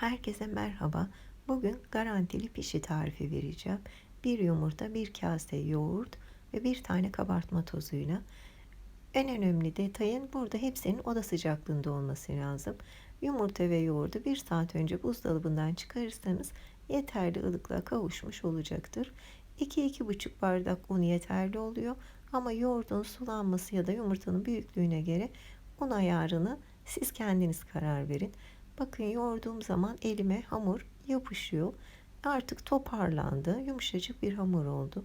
Herkese merhaba. Bugün garantili pişi tarifi vereceğim. Bir yumurta, bir kase yoğurt ve bir tane kabartma tozuyla. En önemli detayın burada hepsinin oda sıcaklığında olması lazım. Yumurta ve yoğurdu bir saat önce buzdolabından çıkarırsanız yeterli ılıklığa kavuşmuş olacaktır. 2-2,5 bardak un yeterli oluyor. Ama yoğurdun sulanması ya da yumurtanın büyüklüğüne göre un ayarını siz kendiniz karar verin. Bakın yoğurduğum zaman elime hamur yapışıyor. Artık toparlandı. Yumuşacık bir hamur oldu.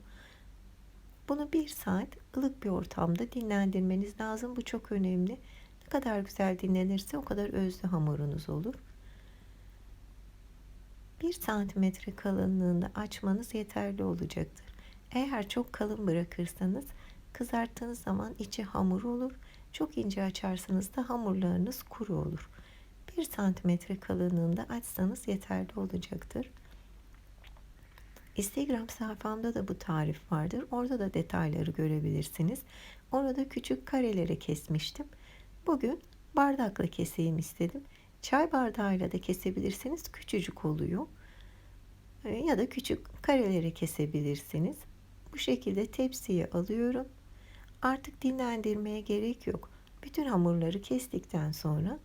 Bunu bir saat ılık bir ortamda dinlendirmeniz lazım. Bu çok önemli. Ne kadar güzel dinlenirse o kadar özlü hamurunuz olur. 1 santimetre kalınlığında açmanız yeterli olacaktır. Eğer çok kalın bırakırsanız kızarttığınız zaman içi hamur olur. Çok ince açarsanız da hamurlarınız kuru olur. 1 santimetre kalınlığında açsanız yeterli olacaktır. Instagram sayfamda da bu tarif vardır. Orada da detayları görebilirsiniz. Orada küçük karelere kesmiştim. Bugün bardakla keseyim istedim. Çay bardağıyla da kesebilirsiniz. Küçücük oluyor. Ee, ya da küçük karelere kesebilirsiniz. Bu şekilde tepsiye alıyorum. Artık dinlendirmeye gerek yok. Bütün hamurları kestikten sonra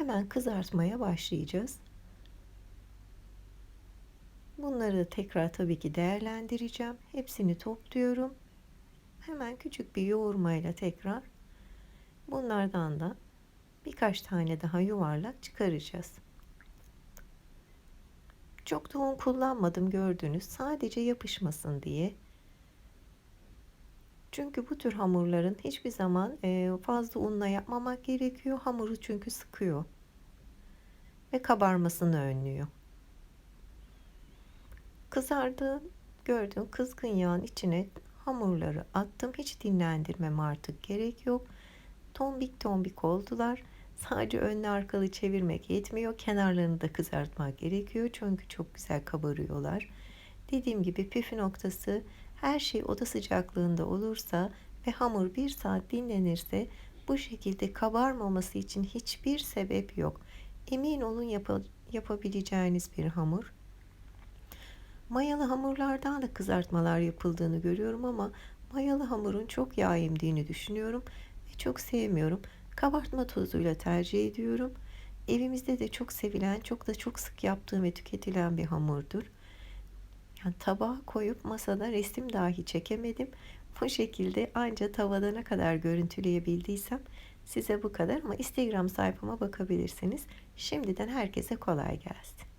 hemen kızartmaya başlayacağız. Bunları tekrar tabii ki değerlendireceğim. Hepsini topluyorum. Hemen küçük bir yoğurmayla tekrar bunlardan da birkaç tane daha yuvarlak çıkaracağız. Çok un kullanmadım gördünüz. Sadece yapışmasın diye. Çünkü bu tür hamurların hiçbir zaman fazla unla yapmamak gerekiyor. Hamuru çünkü sıkıyor. Ve kabarmasını önlüyor. Kızardı gördüğüm kızgın yağın içine hamurları attım. Hiç dinlendirmem artık gerek yok. Tombik tombik oldular. Sadece önlü arkalı çevirmek yetmiyor. Kenarlarını da kızartmak gerekiyor. Çünkü çok güzel kabarıyorlar. Dediğim gibi püf noktası her şey oda sıcaklığında olursa ve hamur bir saat dinlenirse bu şekilde kabarmaması için hiçbir sebep yok. Emin olun yap yapabileceğiniz bir hamur. Mayalı hamurlardan da kızartmalar yapıldığını görüyorum ama mayalı hamurun çok yağ emdiğini düşünüyorum ve çok sevmiyorum. Kabartma tozuyla tercih ediyorum. Evimizde de çok sevilen, çok da çok sık yaptığım ve tüketilen bir hamurdur. Yani tabağa koyup masada resim dahi çekemedim. Bu şekilde anca tavada ne kadar görüntüleyebildiysem size bu kadar ama Instagram sayfama bakabilirsiniz. Şimdiden herkese kolay gelsin.